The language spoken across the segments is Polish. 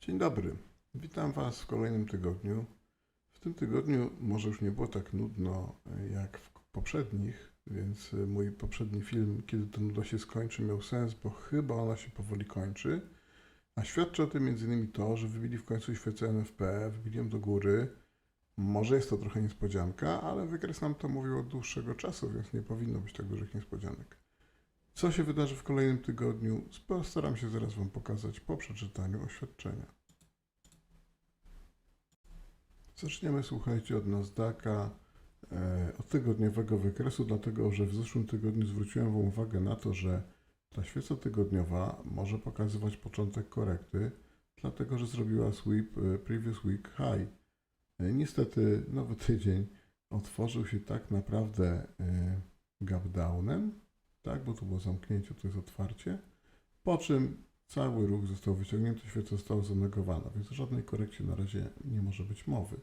Dzień dobry. Witam Was w kolejnym tygodniu. W tym tygodniu może już nie było tak nudno e, jak w poprzednich, więc e, mój poprzedni film, kiedy to nuda się skończy, miał sens, bo chyba ona się powoli kończy. A świadczy o tym m.in. to, że wybili w końcu świecę NFP, wybili ją do góry. Może jest to trochę niespodzianka, ale wykres nam to mówił od dłuższego czasu, więc nie powinno być tak dużych niespodzianek. Co się wydarzy w kolejnym tygodniu, postaram się zaraz Wam pokazać po przeczytaniu oświadczenia. Zaczniemy, słuchajcie, od Nasdaqa, e, od tygodniowego wykresu, dlatego że w zeszłym tygodniu zwróciłem Wam uwagę na to, że ta świeca tygodniowa może pokazywać początek korekty, dlatego że zrobiła sweep e, previous week high. E, Niestety nowy tydzień otworzył się tak naprawdę e, gap downem, tak, bo to było zamknięcie, to jest otwarcie, po czym cały ruch został wyciągnięty, świeca została zanegowana, więc o żadnej korekcie na razie nie może być mowy.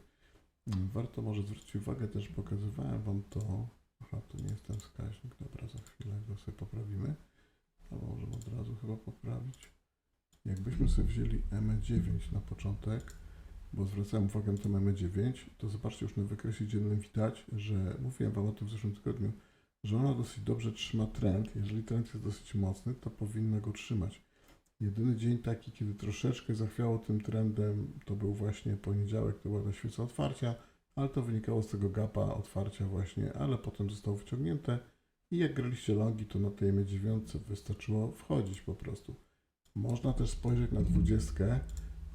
Mm, Warto może zwrócić uwagę, też pokazywałem Wam to, aha, to nie jest ten wskaźnik, dobra, za chwilę go sobie poprawimy, albo możemy od razu chyba poprawić. Jakbyśmy sobie wzięli M9 na początek, bo zwracałem uwagę na to M9, to zobaczcie już na wykresie dziennym widać, że mówiłem Wam o tym w zeszłym tygodniu, że ona dosyć dobrze trzyma trend. Jeżeli trend jest dosyć mocny, to powinna go trzymać. Jedyny dzień taki, kiedy troszeczkę zachwiało tym trendem, to był właśnie poniedziałek, to była ta świeca otwarcia, ale to wynikało z tego gapa otwarcia właśnie, ale potem zostało wyciągnięte i jak graliście longi, to na tej dziewiątce wystarczyło wchodzić po prostu. Można też spojrzeć na dwudziestkę.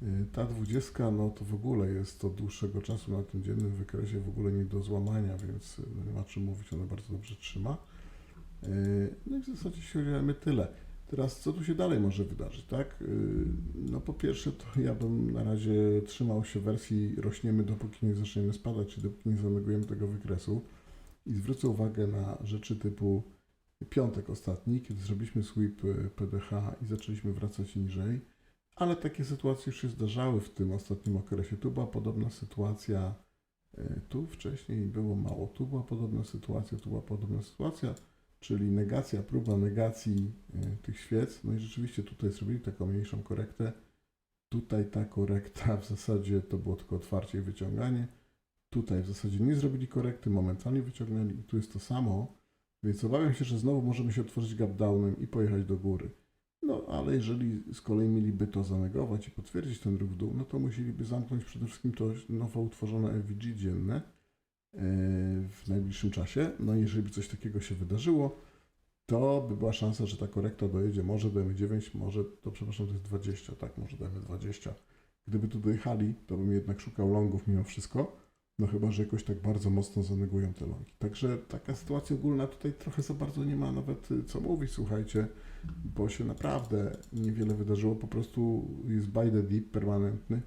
Y, Ta dwudziestka, no to w ogóle jest od dłuższego czasu na tym dziennym wykresie w ogóle nie do złamania, więc y, no nie ma czym mówić, ona bardzo dobrze trzyma. Y, No i w zasadzie się udzielamy tyle. Teraz co tu się dalej może wydarzyć, tak? No po pierwsze to ja bym na razie trzymał się wersji rośniemy dopóki nie zaczniemy spadać, czy dopóki nie zanegujemy tego wykresu i zwrócę uwagę na rzeczy typu piątek ostatni, kiedy zrobiliśmy sweep PDH i zaczęliśmy wracać niżej, ale takie sytuacje już się zdarzały w tym ostatnim okresie. Tu była podobna sytuacja, y, tu wcześniej było mało, tu była podobna sytuacja, tu była podobna sytuacja, czyli negacja, próba negacji y, tych świec. No i rzeczywiście tutaj zrobili taką mniejszą korektę. Tutaj ta korekta w zasadzie to było tylko otwarcie i wyciąganie. Tutaj w zasadzie nie zrobili korekty, momentalnie wyciągnęli i tu jest to samo. Więc obawiam się, że znowu możemy się otworzyć gap downem i pojechać do góry. No ale jeżeli z kolei mieliby to zanegować i potwierdzić ten ruch w dół, no to musieliby zamknąć przede wszystkim to nowo utworzone FVG dzienne yy, w najbliższym czasie. No jeżeli by coś takiego się wydarzyło, to by była szansa, że ta korekta dojedzie może do M9, może, to przepraszam, to jest 20, tak, może do M20. Gdyby tu dojechali, to bym jednak szukał longów mimo wszystko, no chyba, że jakoś tak bardzo mocno zanegują te longi. Także taka sytuacja ogólna tutaj trochę za bardzo nie ma nawet y, co mówić, słuchajcie, bo się naprawdę niewiele wydarzyło, po prostu jest buy the dip permanentny,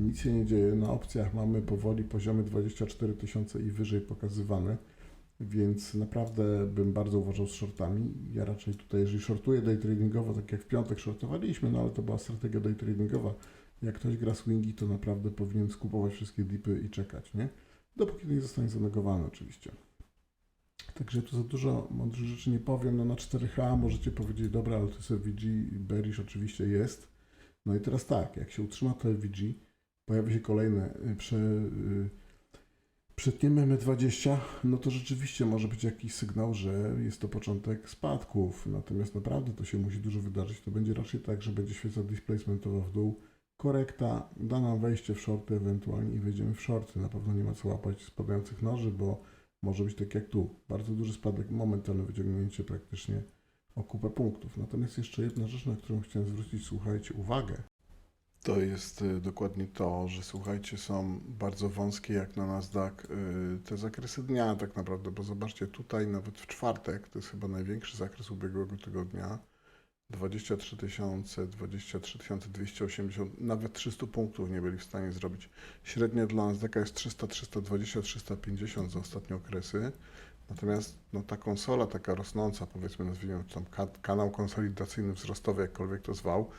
nic się nie dzieje, na opcjach mamy powoli poziomy 24 tysiące i wyżej pokazywane, więc naprawdę bym bardzo uważał z shortami. Ja raczej tutaj, jeżeli shortuję day tradingowo, tak jak w piątek shortowaliśmy, no ale to była strategia day tradingowa. Jak ktoś gra swingi, to naprawdę powinien skupować wszystkie dipy i czekać, nie? Dopóki nie zostanie zanegowane oczywiście. Także tu za dużo mądrych rzeczy nie powiem. No na 4H możecie powiedzieć, dobra, ale to jest FVG, bearish oczywiście jest. No i teraz tak, jak się utrzyma to FVG, pojawi się kolejne y, prze, y, Przetniemy M20, no to rzeczywiście może być jakiś sygnał, że jest to początek spadków. Natomiast naprawdę to się musi dużo wydarzyć. To będzie raczej tak, że będzie świeca displacementowa w dół, korekta, da nam wejście w shorty ewentualnie i wejdziemy w shorty. Na pewno nie ma co łapać spadających noży, bo może być tak jak tu. Bardzo duży spadek, momentalne wyciągnięcie praktycznie o kupę punktów. Natomiast jeszcze jedna rzecz, na którą chciałem zwrócić, słuchajcie, uwagę. To jest y, dokładnie to, że słuchajcie, są bardzo wąskie jak na Nasdaq y, te zakresy dnia tak naprawdę, bo zobaczcie tutaj nawet w czwartek, to jest chyba największy zakres ubiegłego tygodnia, 23 tysiące, 23 280, nawet 300 punktów nie byli w stanie zrobić. Średnia dla Nasdaqa jest 300, 320, 350 za ostatnie okresy. Natomiast no, ta konsola taka rosnąca, powiedzmy nazwijmy tam ka- kanał konsolidacyjny wzrostowy, jakkolwiek to zwał,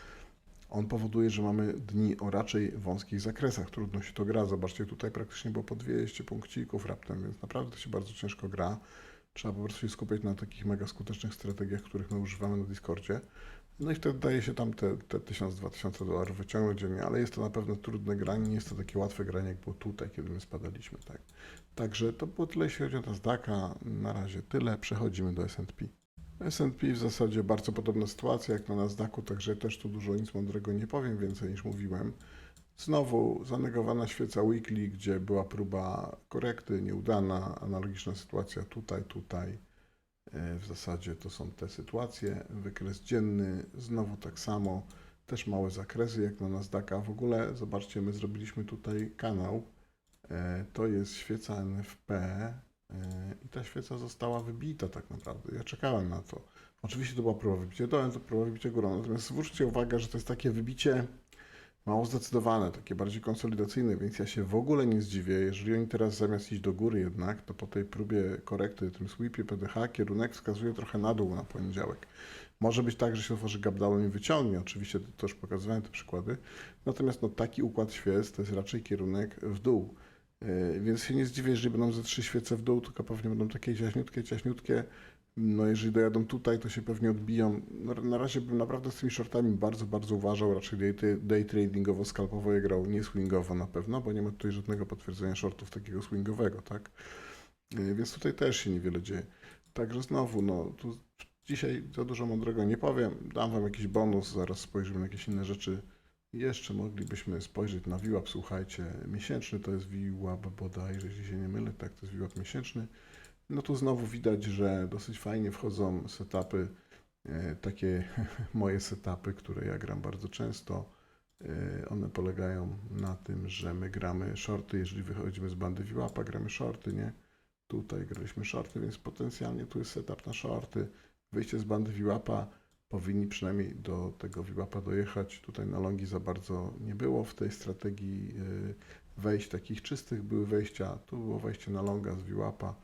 on powoduje, że mamy dni o raczej wąskich zakresach. Trudno się to gra. Zobaczcie, tutaj praktycznie było po 200 punkcików raptem, więc naprawdę się bardzo ciężko gra. Trzeba po prostu się skupiać na takich mega skutecznych strategiach, których my używamy na Discordzie. No i wtedy daje się tam te, te 1000-2000 dolarów wyciągnąć dziennie, ale jest to na pewno trudne granie, nie jest to takie łatwe granie, jak było tutaj, kiedy my spadaliśmy, tak. Także to było tyle, jeśli chodzi o Nasdaqa. Na razie tyle. Przechodzimy do S&P. S&P w zasadzie bardzo podobna sytuacja jak na Nasdaqu, także też tu dużo nic mądrego nie powiem, więcej niż mówiłem. Znowu zanegowana świeca weekly, gdzie była próba korekty, nieudana, analogiczna sytuacja tutaj, tutaj. E, W zasadzie to są te sytuacje. Wykres dzienny, znowu tak samo, też małe zakresy jak na Nasdaqa. W ogóle zobaczcie, my zrobiliśmy tutaj kanał. E, To jest świeca NFP e, i ta świeca została wybita tak naprawdę. Ja czekałem na to. Oczywiście to była próba wybicia dołem, to próba wybicia górą. Natomiast zwróćcie uwagę, że to jest takie wybicie mało zdecydowane, takie bardziej konsolidacyjne, więc ja się w ogóle nie zdziwię, jeżeli oni teraz zamiast iść do góry jednak, to po tej próbie korekty, tym sweepie PDH, kierunek wskazuje trochę na dół na poniedziałek. Może być tak, że się otworzy gap down i wyciągnie, oczywiście to też pokazywałem te przykłady, natomiast no, taki układ świec to jest raczej kierunek w dół. Yy, Więc się nie zdziwię, jeżeli będą ze trzy świece w dół, tylko pewnie będą takie ciaśniutkie, ciaśniutkie. No jeżeli dojadą tutaj, to się pewnie odbiją. Na razie bym naprawdę z tymi shortami bardzo, bardzo uważał. Raczej day, day tradingowo, skalpowo je grał, nie swingowo na pewno, bo nie ma tutaj żadnego potwierdzenia shortów takiego swingowego, tak? Yy, Więc tutaj też się niewiele dzieje. Także znowu, no tu dzisiaj za dużo mądrego nie powiem. Dam wam jakiś bonus, zaraz spojrzymy na jakieś inne rzeczy. Jeszcze moglibyśmy spojrzeć na VWAP, słuchajcie, miesięczny to jest VWAP bodajże, jeśli się nie mylę, tak, to jest VWAP miesięczny. No tu znowu widać, że dosyć fajnie wchodzą setupy, e, takie moje setupy, które ja gram bardzo często. E, One polegają na tym, że my gramy shorty, jeżeli wychodzimy z bandy VWAP-a, gramy shorty, nie? Tutaj graliśmy shorty, więc potencjalnie tu jest setup na shorty. Wyjście z bandy VWAP-a powinni przynajmniej do tego VWAP-a dojechać. Tutaj na longi za bardzo nie było w tej strategii y, wejść takich czystych. Były wejścia, tu było wejście na longa z VWAP-a,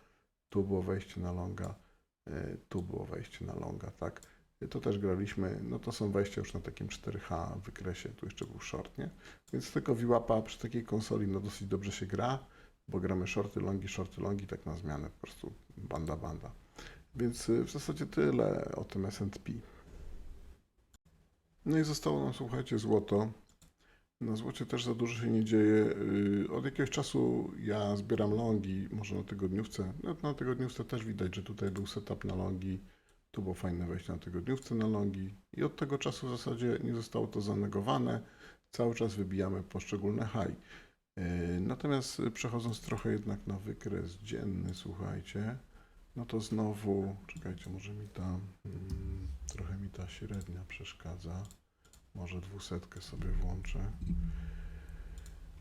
tu było wejście na longa, y, tu było wejście na longa, tak. To też graliśmy, no to są wejścia już na takim 4H wykresie, tu jeszcze był short, nie? Więc tego VWAP-a przy takiej konsoli no dosyć dobrze się gra, bo gramy shorty, longi, shorty, longi, tak na zmianę, po prostu banda, banda. Więc y, w zasadzie tyle o tym S&P. No i zostało nam, słuchajcie, złoto. Na złocie też za dużo się nie dzieje. Yy, Od jakiegoś czasu ja zbieram longi, może na tygodniówce. No, na tygodniówce też widać, że tutaj był setup na longi. Tu było fajne wejście na tygodniówce na longi. I od tego czasu w zasadzie nie zostało to zanegowane. Cały czas wybijamy poszczególne high. Yy, Natomiast y, przechodząc trochę jednak na wykres dzienny, słuchajcie, no to znowu, czekajcie, może mi ta, mm, trochę mi ta średnia przeszkadza. Może dwusetkę sobie włączę.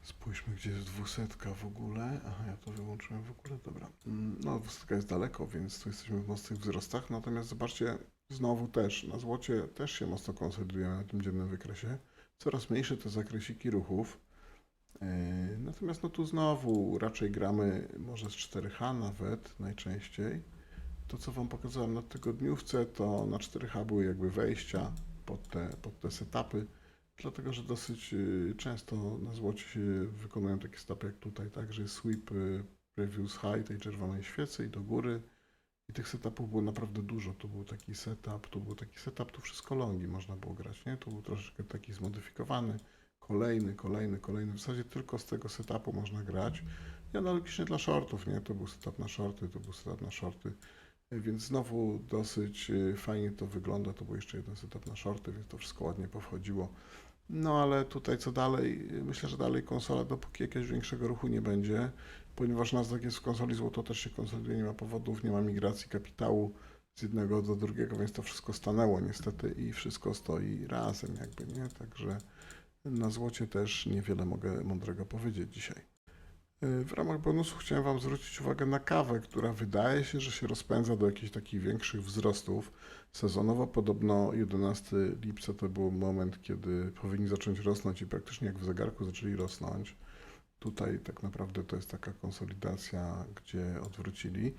Spójrzmy, gdzie jest dwusetka w ogóle. Aha, ja to wyłączyłem w ogóle, dobra. Mm, No, dwusetka jest daleko, więc tu jesteśmy w mocnych wzrostach. Natomiast zobaczcie, znowu też, na złocie też się mocno konsolidujemy na tym dziennym wykresie. Coraz mniejsze te zakresiki ruchów. Yy, Natomiast no tu znowu raczej gramy może z 4H nawet najczęściej. To co Wam pokazałem na tygodniówce, to na 4H były jakby wejścia pod te, pod te setupy, dlatego że dosyć yy, często na złocie się wykonują takie setupy jak tutaj, tak, że jest sweep yy, previous high tej czerwonej świecy i do góry. I tych setupów było naprawdę dużo. Tu był taki setup, tu był taki setup, tu wszystko longi można było grać, nie? Tu był troszeczkę taki zmodyfikowany kolejny, kolejny, kolejny. W zasadzie tylko z tego setupu można grać. I analogicznie dla shortów, nie? To był setup na shorty, to był setup na shorty. Więc znowu dosyć y, fajnie to wygląda. To był jeszcze jeden setup na shorty, więc to wszystko ładnie powchodziło. No ale tutaj co dalej? Myślę, że dalej konsola, dopóki jakiegoś większego ruchu nie będzie, ponieważ Nasdaq jest w konsoli złoto, też się konsoliduje, nie ma powodów, nie ma migracji kapitału z jednego do drugiego, więc to wszystko stanęło niestety i wszystko stoi razem jakby, nie? Także na złocie też niewiele mogę mądrego powiedzieć dzisiaj. Yy, W ramach bonusu chciałem Wam zwrócić uwagę na kawę, która wydaje się, że się rozpędza do jakichś takich większych wzrostów. Sezonowo podobno 11 lipca to był moment, kiedy powinni zacząć rosnąć i praktycznie jak w zegarku zaczęli rosnąć. Tutaj tak naprawdę to jest taka konsolidacja, gdzie odwrócili.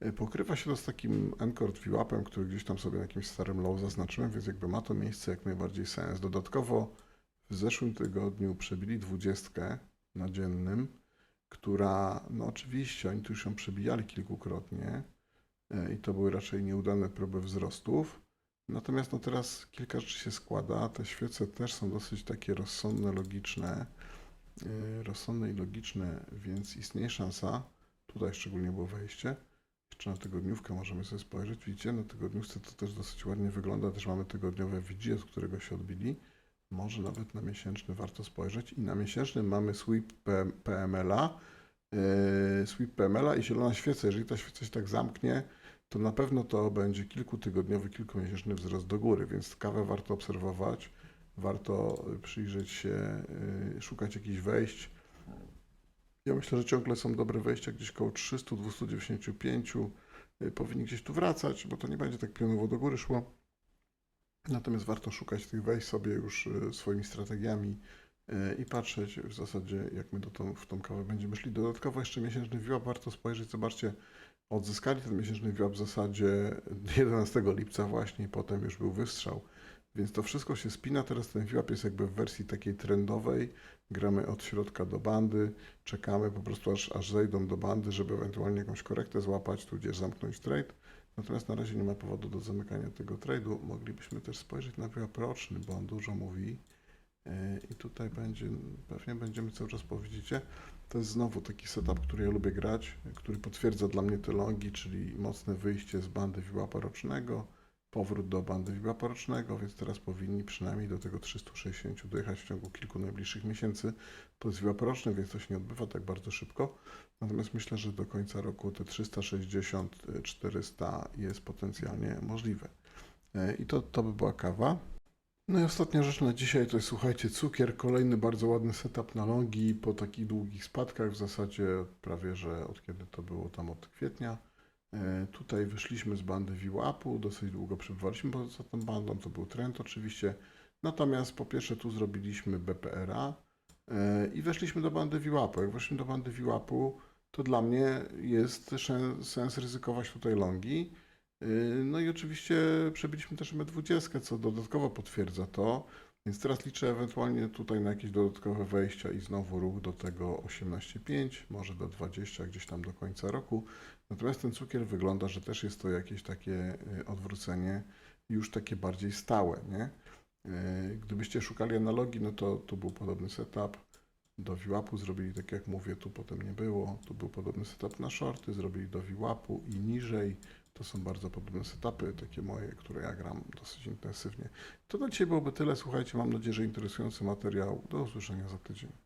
Yy, Pokrywa się to z takim Encore VWAP-em, który gdzieś tam sobie na jakimś starym low zaznaczyłem, więc jakby ma to miejsce jak najbardziej sens. Dodatkowo w zeszłym tygodniu przebili dwudziestkę na dziennym, która, no oczywiście, oni tu ją przebijali kilkukrotnie e, i to były raczej nieudane próby wzrostów. Natomiast no teraz kilka rzeczy się składa. Te świece też są dosyć takie rozsądne, logiczne. Yy, rozsądne i logiczne, więc istnieje szansa, tutaj szczególnie było wejście, jeszcze na tygodniówkę możemy sobie spojrzeć. Widzicie, na tygodniówce to też dosyć ładnie wygląda. Też mamy tygodniowe widzi, od którego się odbili. Może nawet na miesięczny warto spojrzeć. I na miesięcznym mamy sweep PM PML-a, yy, sweep PML-a i zielona świeca. Jeżeli ta świeca się tak zamknie, to na pewno to będzie kilkutygodniowy, kilkumiesięczny wzrost do góry, więc kawę warto obserwować, warto przyjrzeć się, y, szukać jakichś wejść. Ja myślę, że ciągle są dobre wejścia gdzieś koło 300, 295. y, Powinni gdzieś tu wracać, bo to nie będzie tak pionowo do góry szło. Natomiast warto szukać tych wejść sobie już y, swoimi strategiami y, i patrzeć w zasadzie, jak my do tą, w tą kawę będziemy szli. Dodatkowo jeszcze miesięczny VWAP warto spojrzeć. Zobaczcie, odzyskali ten miesięczny VWAP w zasadzie 11 lipca właśnie i potem już był wystrzał. Więc to wszystko się spina. Teraz ten VWAP jest jakby w wersji takiej trendowej. Gramy od środka do bandy, czekamy po prostu aż, aż zejdą do bandy, żeby ewentualnie jakąś korektę złapać, tudzież zamknąć trade. Natomiast na razie nie ma powodu do zamykania tego trade'u. Moglibyśmy też spojrzeć na VWAP roczny, bo on dużo mówi. Yy, I tutaj będzie, pewnie będziemy cały czas, bo widzicie, to jest znowu taki setup, który ja lubię grać, który potwierdza dla mnie te longi, czyli mocne wyjście z bandy VWAP-a rocznego, powrót do bandy VWAP-a rocznego, więc teraz powinni przynajmniej do tego 360 dojechać w ciągu kilku najbliższych miesięcy. To jest VWAP roczny, więc to się nie odbywa tak bardzo szybko. Natomiast myślę, że do końca roku te 360-400 jest potencjalnie możliwe. Yy, I to, to by była kawa. No i ostatnia rzecz na dzisiaj to jest, słuchajcie, cukier. Kolejny bardzo ładny setup na longi po takich długich spadkach, w zasadzie prawie, że od kiedy to było tam od kwietnia. E, Tutaj wyszliśmy z bandy VWAP-u, dosyć długo przebywaliśmy poza tą bandą, to był trend oczywiście. Natomiast po pierwsze tu zrobiliśmy BPR-a e, i weszliśmy do bandy VWAP-u. Jak weszliśmy do bandy VWAP-u, to dla mnie jest sens ryzykować tutaj longi. Yy, No i oczywiście przebiliśmy też M20, co dodatkowo potwierdza to, więc teraz liczę ewentualnie tutaj na jakieś dodatkowe wejścia i znowu ruch do tego 18,5, może do 20 gdzieś tam do końca roku. Natomiast ten cukier wygląda, że też jest to jakieś takie yy, odwrócenie już takie bardziej stałe, nie? Yy, Gdybyście szukali analogii, no to tu był podobny setup. Do VWAP-u zrobili tak jak mówię, tu potem nie było. Tu był podobny setup na shorty, zrobili do VWAP-u i niżej. To są bardzo podobne setupy, takie moje, które ja gram dosyć intensywnie. To na dzisiaj byłoby tyle. Słuchajcie, mam nadzieję, że interesujący materiał. Do usłyszenia za tydzień.